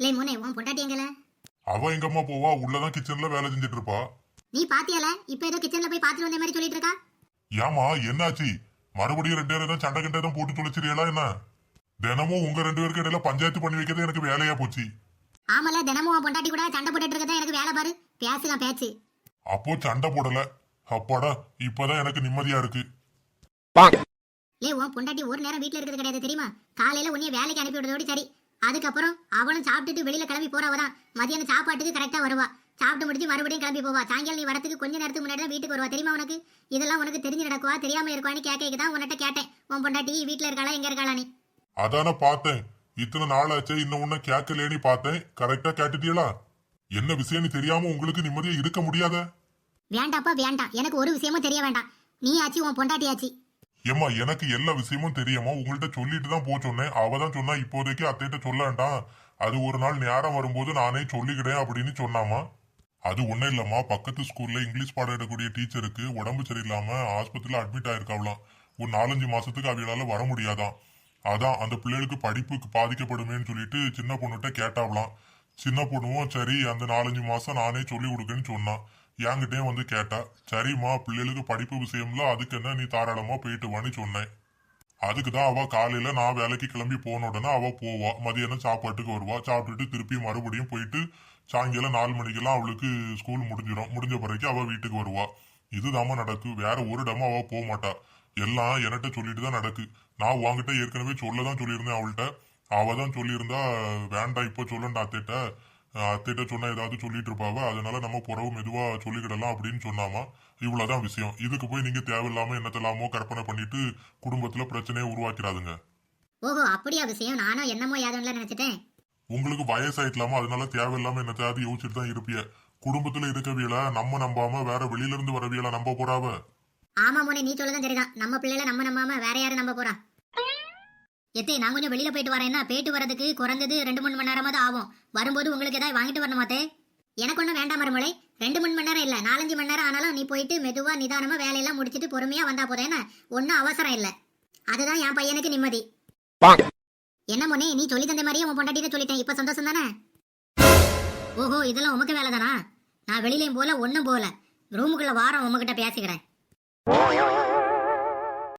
லே மோனே உன் பொண்டாட்டி எங்கல? அவ எங்கம்மா போவா? உள்ளதான் கிச்சன்ல வேலை செஞ்சுட்டு இருப்பா. நீ பாத்தியால? இப்ப ஏதோ கிச்சன்ல போய் பாத்துட்டு வந்த மாதிரி சொல்லிட்டு இருக்கா? ஏமா என்னாச்சு? மறுபடியும் ரெண்டு பேரும் தான் சண்டை கிண்டே தான் போட்டு தொலைச்சிரியா என்ன? தினமும் உங்க ரெண்டு பேருக்கு இடையில பஞ்சாயத்து பண்ணி வைக்கிறது எனக்கு வேலையா போச்சு. ஆமால தினமும் உன் பொண்டாட்டி கூட சண்டை போட்டுட்டு இருக்கதான் எனக்கு வேலை பாரு. பேசுதான் பேச்சு. அப்போ சண்டை போடல. அப்பாடா இப்பதான் எனக்கு நிம்மதியா இருக்கு. லே உன் பொண்டாட்டி ஒரு நேரம் வீட்ல இருக்கிறது கிடையாது தெரியுமா? காலையில உன்னைய வேலைக்கு அனுப்பி விடுறதோட சரி. அதுக்கப்புறம் அவளும் சாப்பிட்டுட்டு வெளியில கிளம்பி போறவ தான் மதியானம் சாப்பாட்டுக்கு கரெக்டா வருவா. சாப்பிட்டு முடிச்சு மறுபடியும் கிளம்பி போவா. சாயங்காலம் நீ வரதுக்கு கொஞ்ச நேரத்துக்கு முன்னாடி தான் வீட்டுக்கு வருவா. தெரியுமா உனக்கு? இதெல்லாம் உனக்கு தெரிஞ்சு நடக்குவா? தெரியாம இருக்குவான்னு கேட்க தான் உன்கிட்ட கேட்டேன். உன் பொண்டாட்டி வீட்ல இருக்காளா எங்க இருக்காளா நீ அதானே பார்த்தேன். இத்தனை நாள் ஆச்சு இன்னும் ஒன்னும் கேட்கலேன்னு பார்த்தேன். கரெக்டா கேட்டுட்டீங்களா என்ன விஷயம்னு தெரியாம உங்களுக்கு நிம்மதியா இருக்க முடியாத? வேண்டாப்பா வேண்டாம். எனக்கு ஒரு விஷயமும் தெரிய வேண்டாம். நீ ஆச்சு உன் பொண்டாட்டி ஆச்சு ஏம்மா எனக்கு எல்லா விஷயமும் தெரியுமா? உங்கள்கிட்ட சொல்லிட்டு தான் போக சொன்னேன். அவ தான் சொன்னா இப்போதைக்கு அத்தைகிட்ட சொல்ல வேண்டாம். அது ஒரு நாள் நேரம் வரும்போது நானே சொல்லிக்கிட்டேன் அப்படின்னு சொன்னாமா அது ஒன்றும் இல்லைம்மா. பக்கத்து ஸ்கூல்ல இங்கிலீஷ் பாடம் எடுக்கக்கூடிய டீச்சருக்கு உடம்பு சரியில்லாம ஆஸ்பத்திரியில் அட்மிட் ஆயிருக்காவலாம். ஒரு நாலஞ்சு மாசத்துக்கு அவங்களால வர முடியாதான். அதான் அந்த பிள்ளைகளுக்கு படிப்புக்கு பாதிக்கப்படுமேன்னு சொல்லிட்டு சின்ன பொண்ணுகிட்ட கேட்டாவலாம். சின்ன பொண்ணுவும் சரி அந்த நாலஞ்சு மாசம் நானே சொல்லி கொடுக்கேன்னு சொன்னான். என்கிட்டயும் வந்து கேட்டா சரிம்மா பிள்ளைகளுக்கு படிப்பு விஷயம்ல அதுக்கு என்ன நீ தாராளமா போயிட்டு வான்னு சொன்னேன். அதுக்கு தான் அவ காலையில நான் வேலைக்கு கிளம்பி போன உடனே அவ போவா. மதியானம் சாப்பாட்டுக்கு வருவா. சாப்பிட்டுட்டு திருப்பி மறுபடியும் போயிட்டு சாயங்காலம் நாலு மணிக்கெல்லாம் அவளுக்கு ஸ்கூல் முடிஞ்சிடும். முடிஞ்ச பிறகு அவ வீட்டுக்கு வருவா. இதுதாம்மா நடக்கு. வேற ஒரு இடமும் அவ போக மாட்டா. எல்லாம் என்கிட்ட சொல்லிட்டு தான் நடக்கு. நான் உங்ககிட்ட ஏற்கனவே சொல்ல தான் சொல்லியிருந்தேன் அவள்கிட்ட. அவ தான் சொல்லியிருந்தா வேண்டாம் இப்போ சொல்லண்டா அத்தேட்ட. அஹ் அத்தைட்ட சொன்னா ஏதாவது சொல்லிட்டு இருப்பாவ? அதனால நம்ம புறவு மெதுவா சொல்லிக்கிடலாம் அப்படின்னு சொன்னாமா? இவ்வளவுதான் விஷயம். இதுக்கு போய் நீங்க தேவையில்லாம என்னத்தெல்லாமோ கற்பனை பண்ணிட்டு குடும்பத்துல பிரச்சனையை உருவாக்கிறாதுங்க ஓஹோ அப்படியா விஷயம்? நானும் என்னமோ யாதவன்ல நினைச்சிட்டேன். உங்களுக்கு வயசாயிக்கலாமா அதனால தேவையில்லாம என்னத்தையாவது யோசிச்சுட்டு தான் இருப்பிய. குடும்பத்துல இருக்கவியல? நம்ம நம்பாம வேற வெளியில இருந்து வரவியல நம்ப போறாவ? ஆமா மோனே நீ சொல்லதான் சரிதான். நம்ம பிள்ளைல நம்ம நம்பாம வேற யாரும் நம்ப போறா? எத்தே நான் கொஞ்சம் வெளியில போயிட்டு வரேன்னா போயிட்டு வரதுக்கு குறைஞ்சது ரெண்டு மூணு மணி நேரமாவது ஆகும். வரும்போது உங்களுக்கு ஏதாவது வாங்கிட்டு வரணுமாத்தே எனக்கு ஒன்றும் வேண்டாம் மருமலை ரெண்டு மூணு மணி நேரம் இல்லை. நாலஞ்சு மணி நேரம் ஆனாலும் நீ போயிட்டு மெதுவா நிதானமா வேலையெல்லாம் முடிச்சிட்டு பொறுமையா வந்தா போதேன் ஒன்றும் அவசரம் இல்லை. அதுதான் என் பையனுக்கு நிம்மதி. என்ன மொனே நீ சொல்லி தந்த மாதிரியே உன் பொண்டாட்டிட்ட சொல்லிட்டேன். இப்ப சந்தோஷம் தானே? ஓஹோ இதெல்லாம் உமக்கு வேலை தானா நான் வெளியிலையும் போல ஒன்றும் போல. ரூமுக்குள்ள வாரம் உமகிட்ட பேசிக்கிறேன்.